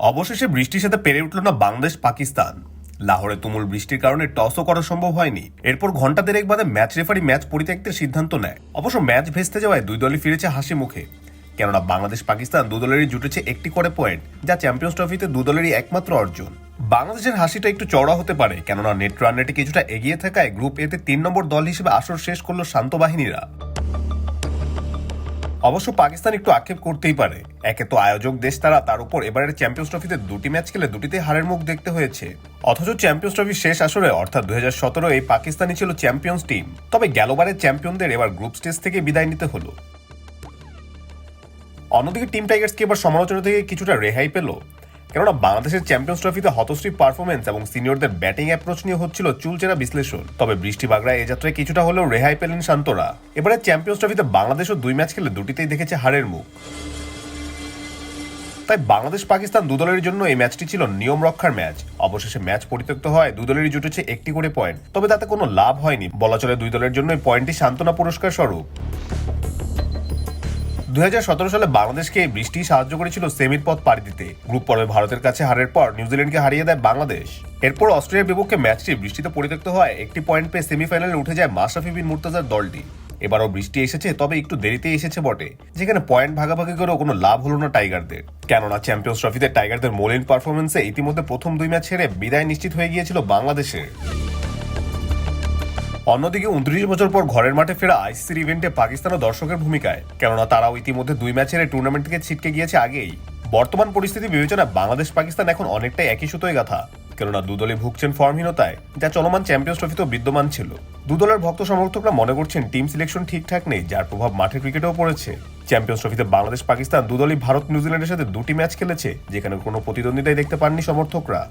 অবশেষে বৃষ্টির সাথে পেরে উঠল না বাংলাদেশ, পাকিস্তান। লাহোরে তুমুল বৃষ্টির কারণে টসও করা সম্ভব হয়নি। এরপর ঘণ্টা দেড়েক বাদে ম্যাচ রেফারি ম্যাচ পরিত্যক্তের সিদ্ধান্ত নেয়। অবশ্য ম্যাচ ভেস্তে যাওয়ায় দুই দলই ফিরেছে হাসি মুখে। কেননা বাংলাদেশ, পাকিস্তান দু দলেরই জুটেছে একটি করে পয়েন্ট, যা চ্যাম্পিয়ন্স ট্রফিতে দু দলেরই একমাত্র অর্জন। বাংলাদেশের হাসিটা একটু চওড়া হতে পারে, কেননা নেট রান রেটে কিছুটা এগিয়ে থাকায় গ্রুপ এতে তিন নম্বর দল হিসেবে আসর শেষ করল শান্ত বাহিনীরা। অবশ্য পাকিস্তান একটু আক্ষেপ করতেই পারে। একে তো আয়োজক দেশ তারা, তার উপর এবারের চ্যাম্পিয়ন্স ট্রফিতে দুটি ম্যাচ খেলে দুটিতে হারের মুখ দেখতে হয়েছে। অথচ চ্যাম্পিয়ন্স ট্রফি শেষ আসরে, অর্থাৎ দুই হাজার সতেরো এই পাকিস্তানই ছিল চ্যাম্পিয়ন্স টিম তবে গেলবারের চ্যাম্পিয়নদের এবার গ্রুপ স্টেজ থেকে বিদায় নিতে হলো। অন্যদিকে টিম টাইগার্সকে এবার সমালোচনা থেকে কিছুটা রেহাই পেল? কেননা বাংলাদেশের চ্যাম্পিয়ন্স ট্রফিতে হতশ্রী পারফরমেন্স এবং সিনিয়রদের ব্যাটিং অ্যাপ্রোচ নিয়ে হচ্ছিল চুলচেরা বিশ্লেষণ। তবে বৃষ্টি বাগড়ায় এ যাত্রায় কিছুটা হলেও রেহাই পেলেন শান্তরা। এবারে চ্যাম্পিয়ন্স ট্রফিতে বাংলাদেশও দুই ম্যাচ খেলে দুটিতেই দেখেছে হারের মুখ। তাই বাংলাদেশ পাকিস্তান দুদলের জন্য এই ম্যাচটি ছিল নিয়ম রক্ষার ম্যাচ অবশেষে ম্যাচ পরিত্যক্ত হয় দুদলেরই জুটেছে একটি করে পয়েন্ট তবে তাতে কোনো লাভ হয়নি। বলা চলে দুই দলের জন্য এই পয়েন্টটি সান্ত্বনা পুরস্কার স্বরূপ। দুই হাজার সতেরো সালে বাংলাদেশকে বৃষ্টি সাহায্য করেছিল সেমির পথ পাড়ি দিতে। গ্রুপ পর্বে ভারতের কাছে হারের পর নিউজিল্যান্ডকে হারিয়ে দেয় বাংলাদেশ। এরপর অস্ট্রেলিয়ার বিপক্ষে ম্যাচটি বৃষ্টিতে পরিত্যক্ত হয় একটি পয়েন্ট পেয়ে সেমিফাইনালে উঠে যায় মাশরাফি বিন মুর্তাজার দলটি। এবারও বৃষ্টি এসেছে, তবে একটু দেরিতে এসেছে বটে, যেখানে পয়েন্ট ভাগাভাগি করেও কোনো লাভ হলো না টাইগারদের। কেননা চ্যাম্পিয়ন্স ট্রফিতে টাইগারদের মলিন পারফরমেন্সে ইতিমধ্যে প্রথম দুই ম্যাচ ছেড়ে বিদায় নিশ্চিত হয়ে গিয়েছিল বাংলাদেশের। অন্যদিকে উনত্রিশ বছর পর ঘরের মাঠে ফেরা আইসিসির ইভেন্টে পাকিস্তানও দর্শকের ভূমিকায়। কেননা তারাও ইতিমধ্যে দুই ম্যাচের এই টুর্নামেন্ট থেকে ছিটকে গিয়েছে আগেই। বর্তমান পরিস্থিতি বিবেচনায় বাংলাদেশ পাকিস্তান এখন অনেকটাই একই সুতোয় গাথা। কেননা দুদলে ভুগছেন ফর্মহীনতায়, যা চলমান চ্যাম্পিয়ন্স ট্রফিতেও বিদ্যমান ছিল। দুদলের ভক্ত সমর্থকরা মনে করছেন টিম সিলেকশন ঠিকঠাক নেই, যার প্রভাব মাঠের ক্রিকেটেও পড়েছে। চ্যাম্পিয়ন্স ট্রফিতে বাংলাদেশ পাকিস্তান দুদলই ভারত নিউজিল্যান্ডের সাথে দুটি ম্যাচ খেলেছে, যেখানে কোনো প্রতিদ্বন্দ্বিতাই দেখতে পাননি সমর্থকরা।